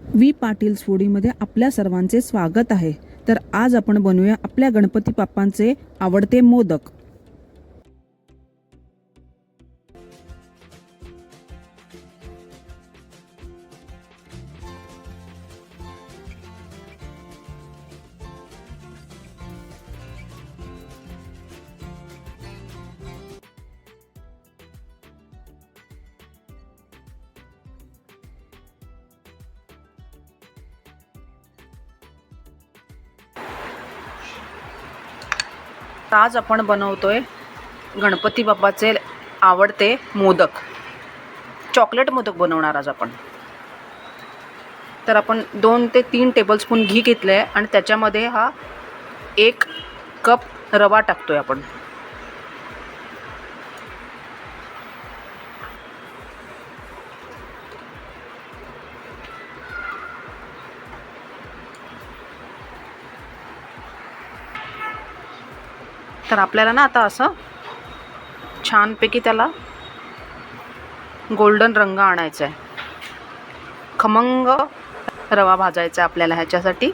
We Patil स्फोडीमध्ये आपल्या सर्वांचे स्वागत आहे. तर आज आपण बनवूया आपल्या गणपती बाप्पांचे आवडते मोदक. आज आपण बनवतोय गणपती बाप्पाचे आवडते मोदक. चॉकलेट मोदक बनवणार आज आपण. तर आपण दोन ते तीन टेबलस्पून घी घेतलं आहे आणि त्याच्यामध्ये हा एक कप रवा टाकतो आहे आपण. तर आपल्याला ना आता असं छानपैकी त्याला गोल्डन रंग आणायचा आहे खमंग रवा भाजायचा आहे आपल्याला ह्याच्यासाठी.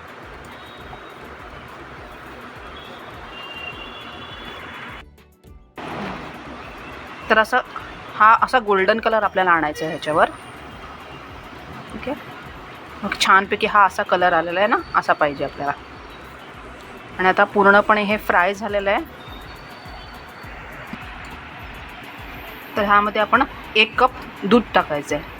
तर असं हा असा गोल्डन कलर आपल्याला आणायचा आहे ह्याच्यावर. ठीक आहे मग छानपैकी हा असा कलर आलेला आहे ना असा पाहिजे आपल्याला. आणि आता पूर्णपणे हे फ्राय झालेलं आहे तर ह्यामध्ये आपण एक कप दूध टाकायचं आहे.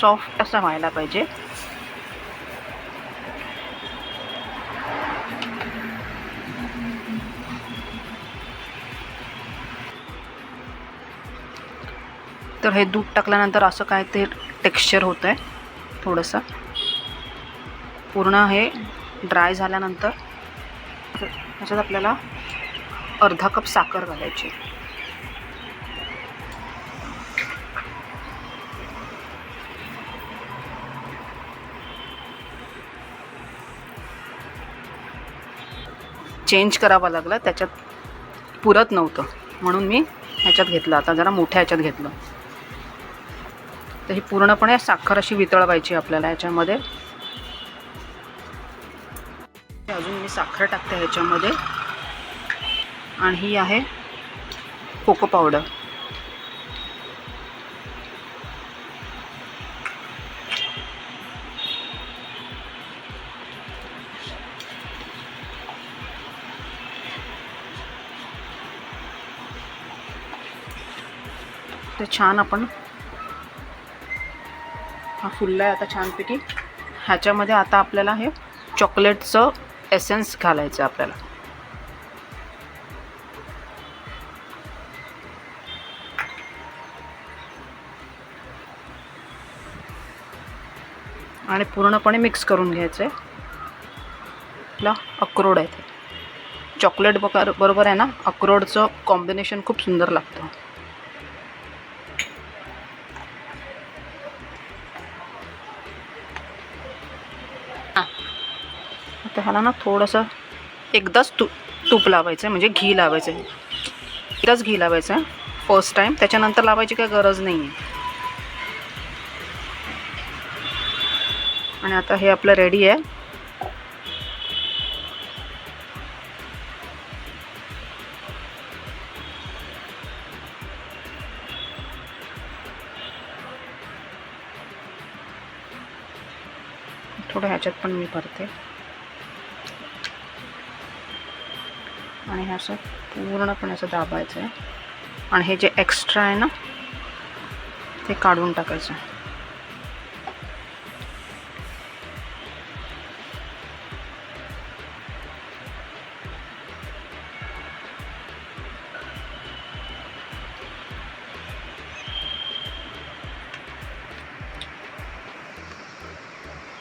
सॉफ्ट असं व्हायला पाहिजे. तर हे दूध टाकल्यानंतर असं काय ते टेक्स्चर होतं आहे थोडंसं. पूर्ण हे ड्राय झाल्यानंतर ह्याच्यात आपल्याला अर्धा कप साखर घालायची. चेंज करावं लागला त्याच्यात पुरत नव्हतं. म्हणून मी ह्याच्यात घेतलं आता जरा मोठ्या ह्याच्यात घेतलं. तर ही पूर्णपणे साखर अशी वितळवायची आपल्याला याच्यामध्ये. अजून मी साखर टाकते ह्याच्यामध्ये आणि ही आहे कोको पावडर. ते छान आपण फुलला आहे आता छानपैकी. ह्याच्यामध्ये आता आपल्याला हे चॉकलेटचं एसेन्स घालायचं आहे आपल्याला. आणि पूर्णपणे मिक्स करून घ्यायचं आहे आपला अक्रोड आहे ते. चॉकलेट बकार बरोबर आहे ना? अक्रोडचं कॉम्बिनेशन खूप सुंदर लागतं. ह्याला ना थोडंसं एकदाच तू तूप लावायचं आहे म्हणजे घी लावायचं आहे एकदाच घी लावायचं आहे फर्स्ट टाईम त्याच्यानंतर लावायची काही गरज नाही आहे आणि आता हे आपलं रेडी आहे. थोडं ह्याच्यात पण मी भरते. आणि हे असं पूर्णपणे असं दाबायचं आहे. आणि हे जे एक्स्ट्रा आहे ना ते काढून टाकायचं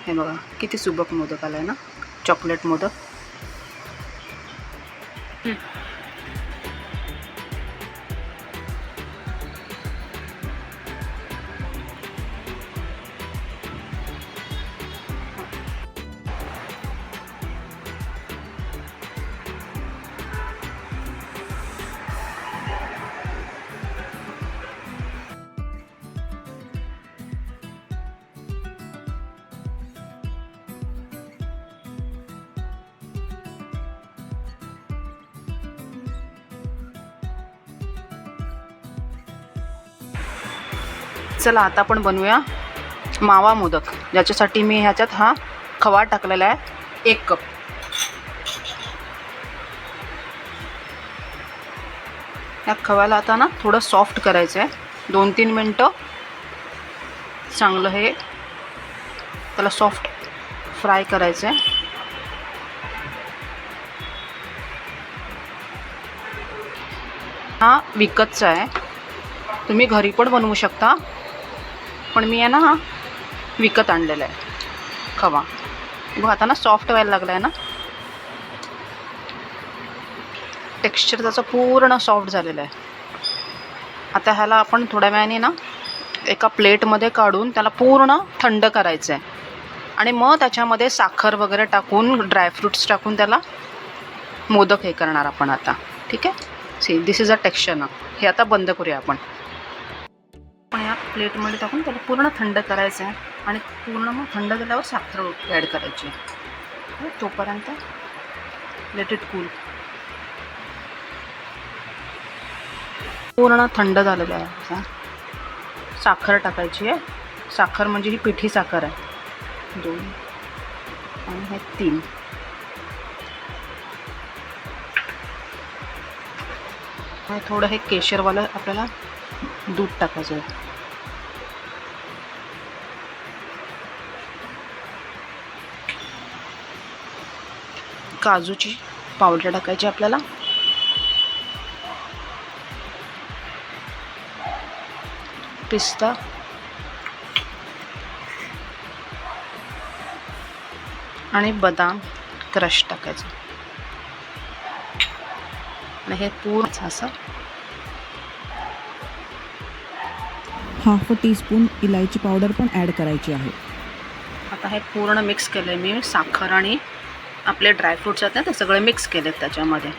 हे बघा किती सुबक मोदक आलाय ना? चॉकलेट मोदक. चला आता आपण बनवूया मावा मोदक. ज्याच्यासाठी मी ह्याच्यात हा खवा टाकलेला आहे एक कप. या खव्याला आता ना थोडं सॉफ्ट करायचं आहे. दोन तीन मिनटं चांगलं हे त्याला सॉफ्ट फ्राय करायचं आहे. हा विकतचा आहे. तुम्ही घरी पण बनवू शकता. पण मी आहे ना हा विकत आणलेला आहे. खवा. बघ आता ना सॉफ्ट व्हायला लागला आहे ना. टेक्स्चर त्याचं पूर्ण सॉफ्ट झालेलं आहे. आता ह्याला आपण थोड्या वेळाने ना एका प्लेटमध्ये काढून त्याला पूर्ण थंड करायचं आहे आणि मग त्याच्यामध्ये साखर वगैरे टाकून ड्रायफ्रूट्स टाकून त्याला मोदक हे करणार आपण आता. ठीक आहे? See this is a texture ना. हे आता बंद करूया आपण. प्लेटमध्ये टाकून त्याला पूर्ण थंड करायचं आहे आणि पूर्ण मग थंड झाल्यावर साखर ॲड करायची आहे. हो, तोपर्यंत लेट इट कूल पूर्ण थंड झालेलं आहे. आता. साखर टाकायची आहे. साखर म्हणजे ही पिठी साखर आहे. दोन आणि हे तीन. थोडं हे केशरवालं आपल्याला दूध टाकायचं आहे. काजूची पावडर टाकायची आपल्याला. पिस्ता. आणि बदाम क्रश टाकायचं. आणि हे पूर्ण असं. हाफ टीस्पून इलायची पावडर पण ॲड करायची आहे. आता हे पूर्ण मिक्स केलं आहे मी साखर आणि आपले ड्रायफ्रूट्स आहेत ना ते सगळे मिक्स केलेत त्याच्यामध्ये.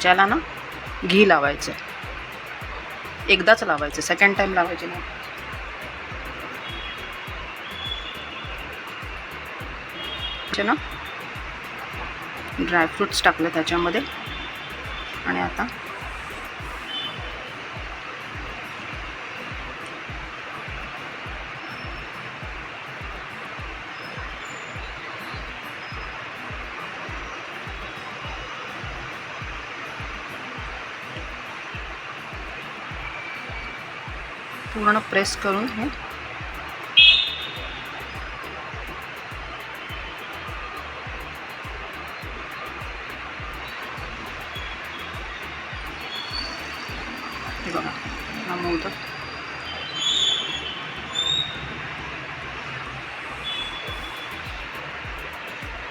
ज्याला ना घी लावायचं एकदाच लावायचं सेकंड टाईम लावायचे नाही ना ड्रायफ्रूट्स टाकले त्याच्यामध्ये. आणि आता पूर्ण प्रेस करून हे बघा हा मोदक.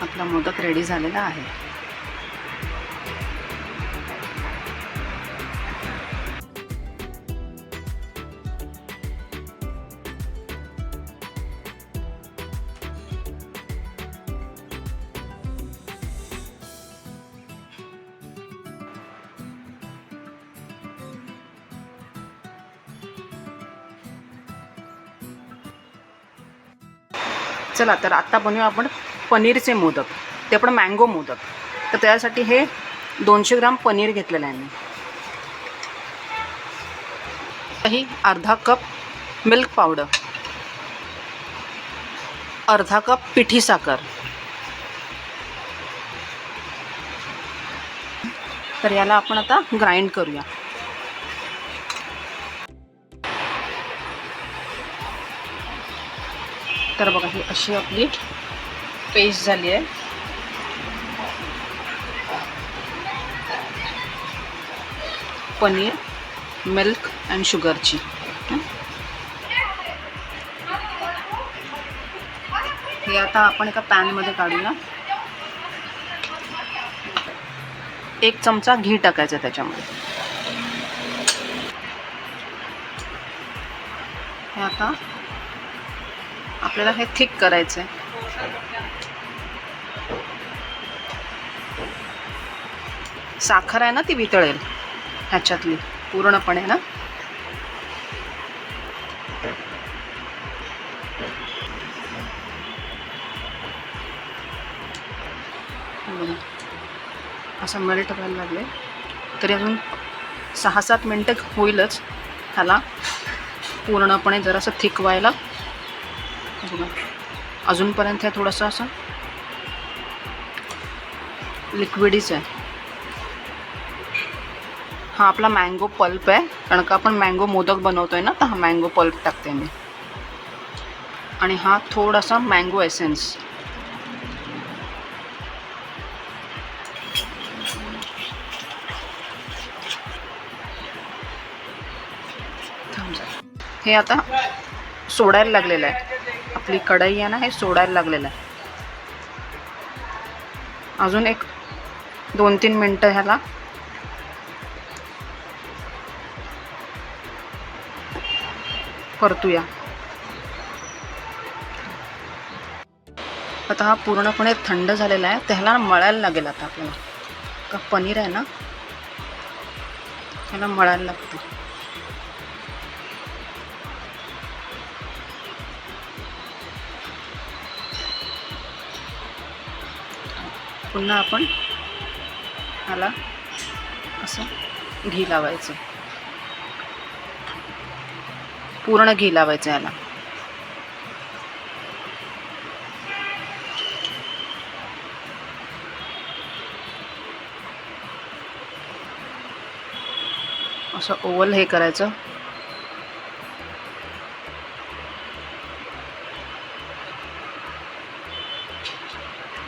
आपला मोदक रेडी झालेला आहे. चला तर आत्ता बनवूया आपण पनीरचे मोदक. ते पण मँगो मोदक. तर त्यासाठी हे दोनशे ग्राम पनीर घेतलेलं आहे मी. अर्धा कप मिल्क पावडर अर्धा कप पिठी साखर. तर याला आपण आता ग्राइंड करूया. तर बघा ही अशी आपली पेस्ट झाली आहे. पनीर मिल्क अँड शुगरची हे? आता आपण एका पॅनमध्ये काढूया. एक चमचा घी टाकायचा त्याच्यामध्ये. हे आता आपल्याला हे थिक करायचं आहे साखर आहे ना ती वितळेल ह्याच्यातली पूर्णपणे ना? असं मेल्ट व्हायला लागले. तरी अजून सहा सात मिनटं होईलच. ह्याला पूर्णपणे जरासं थिक व्हायला. बघा अजूनपर्यंत हे थोडंसं असं लिक्विडीच आहे. हा आपला मँगो पल्प आहे. कारण का आपण मँगो मोदक बनवतोय ना तर हा मँगो पल्प टाकते मी. आणि हा थोडासा मँगो एसेन्स थांब हे आता सोडायला लागलेलं आहे. आपली कढई आहे ना हे सोडायला लागलेलं आहे. अजून एक दोन तीन मिनटं ह्याला. परतूया. आता हा पूर्णपणे थंड झालेला आहे. त्याला मळायला लागेल आता आपल्याला. का पनीर आहे ना? त्याला मळायला लागतं. पुन्हा आपण ह्याला असं घी लावायचं. पूर्ण घी लावायचं याला असं ओवल हे करायचं.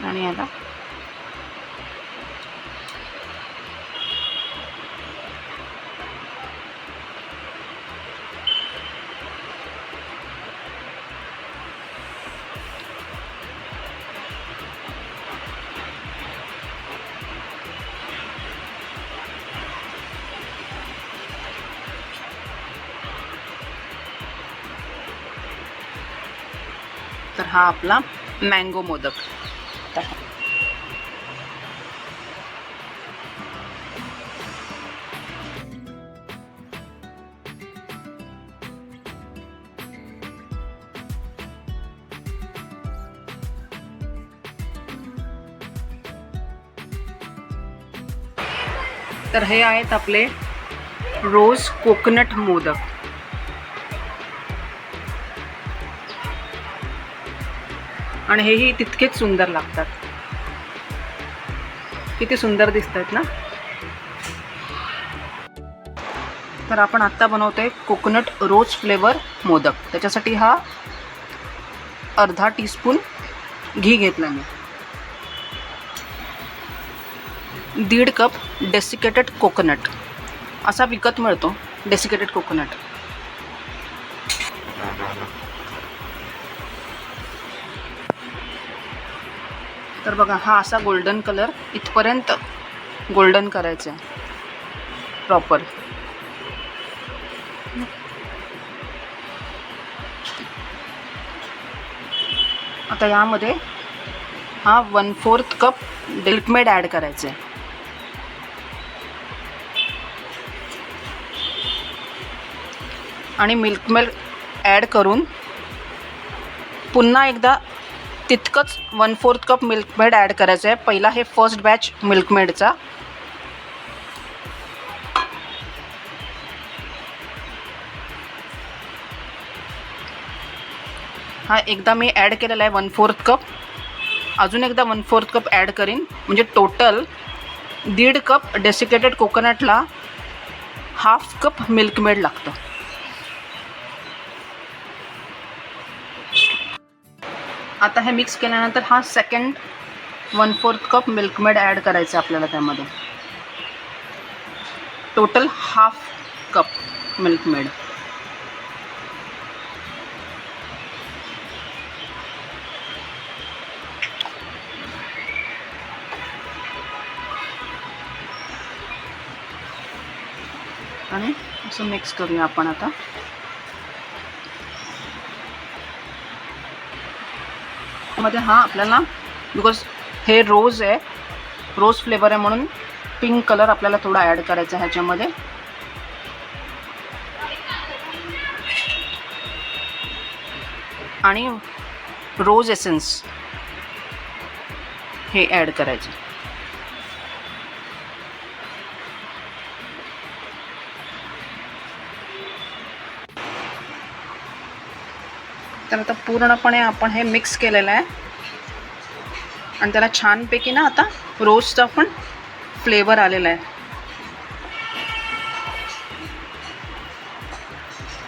आणि याला तर हा आपला मँगो मोदक. तर तर हे आहेत आपले रोज कोकोनट मोदक. आणि हेही तितकेच सुंदर लागतात. किती सुंदर दिसत आहेत ना? तर आपण आत्ता बनवतोय कोकोनट रोज फ्लेवर मोदक. त्याच्यासाठी हा अर्धा टीस्पून घी घेतला मी. दीड कप डेसिकेटेड कोकोनट असा विकत मिळतो डेसिकेटेड कोकोनट तर बघा हा असा गोल्डन कलर इथपर्यंत गोल्डन करायचं आहे. प्रॉपर आता यामध्ये हा one fourth cup Milkmaid add करायचं आहे. आणि मिल्कमेल ॲड करून पुन्हा एकदा तितकंच one fourth cup Milkmaid add करायचं आहे पहिला हे फर्स्ट बॅच मिल्कमेडचा हा एकदा मी ॲड केलेला आहे वन फोर्थ कप अजून एकदा वन फोर्थ कप ॲड करीन. म्हणजे टोटल दीड कप डेसिकेटेड कोकोनटला हाफ कप मिल्कमेड लागतं. आता हे मिक्स केल्यानंतर हा second one fourth cup Milkmaid add करायचं आहे आपल्याला त्यामध्ये. टोटल हाफ कप मिल्कमेड आणि असं मिक्स करूया आपण आता. त्याच्यामध्ये हा आपल्याला बिकॉज हे रोज आहे रोज फ्लेवर आहे म्हणून पिंक कलर आपल्याला थोडा ॲड करायचा आहे ह्याच्यामध्ये. आणि रोज एसेन्स हे ॲड करायचे. तर आता पूर्णपणे आपण हे मिक्स केलेलं आहे. आणि त्याला छानपैकी ना आता रोजचा पण फ्लेवर आलेला आहे.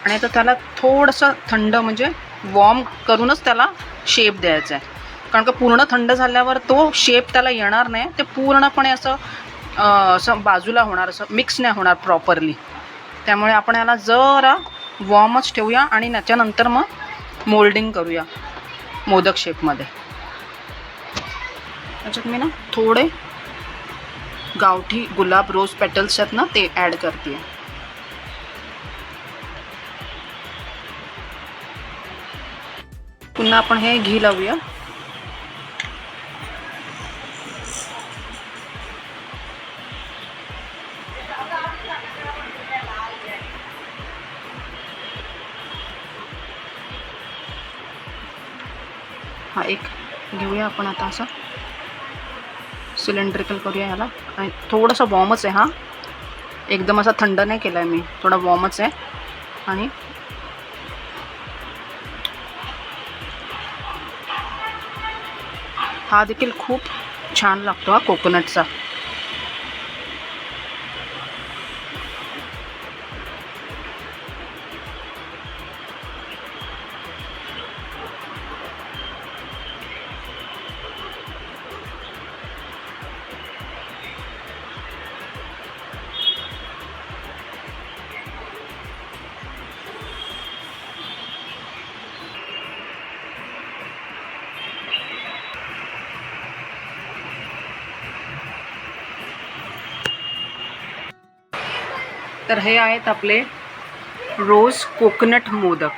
आणि आता त्याला थोडंसं थंड म्हणजे वॉर्म करूनच त्याला शेप द्यायचा आहे. कारण का पूर्ण थंड झाल्यावर तो शेप त्याला येणार नाही. ते पूर्णपणे असं असं बाजूला होणार असं मिक्स नाही होणार प्रॉपरली त्यामुळे आपण याला जरा वॉर्मच ठेवूया आणि त्याच्यानंतर मग मोल्डिंग करूया मोदक शेपमध्ये त्याच्यात मी ना थोडे गावठी गुलाब रोज पेटल्स आहेत ना ते ॲड करते. पुन्हा आपण हे घी लावूया. करूया आपण आता असं. सिलेंड्रिकल करूया ह्याला. आणि थोडंसं वॉर्मच आहे हा. एकदम असा थंड नाही केला आहे मी. थोडा वॉर्मच आहे. आणि हा देखील खूप छान लागतो हा कोकोनटचा तर हे आहेत आपले रोज कोकोनट मोदक.